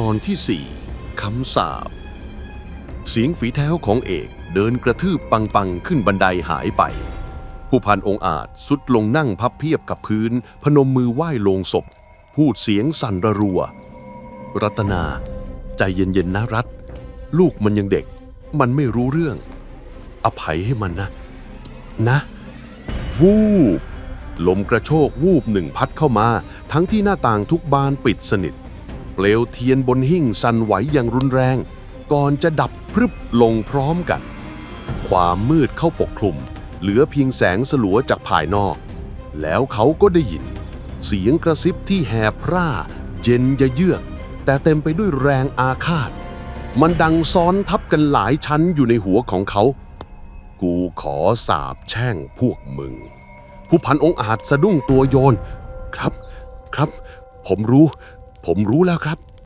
ตอนที่สี่คำสาปเสียงฝีเท้าของเอกเดินกระทืบปังปังๆขึ้นบันไดหายไป ผู้พันองอาจสุดลงนั่งพับเพียบกับพื้น พนมมือไหว้ลงศพ พูดเสียงสั่นระรัว รัตนา ใจเย็นๆนะรัตลูกมันยังเด็ก มันไม่รู้เรื่อง อภัยให้มันนะ นะ วูบลมกระโชกวูบหนึ่งพัดเข้ามา ทั้งที่หน้าต่างทุกบานปิดสนิท เปลวเทียนบนหิ้งสั่นไหวอย่างรุนแรง ก่อนจะดับพรึบลงพร้อมกัน ความมืดเข้าปกคลุม เหลือเพียงแสงสลัวจากภายนอก แล้วเขาก็ได้ยิน เสียงกระซิบที่แหบพร่า เย็นยะเยือก แต่เต็มไปด้วยแรงอาฆาต มันดังซ้อนทับกันหลายชั้นอยู่ในหัวของเขา กูขอสาบแช่งพวกมึง ผู้พันองค์อาจสะดุ้งตัวโยน ครับ ครับ ผมรู้ ผมรู้แล้วครับ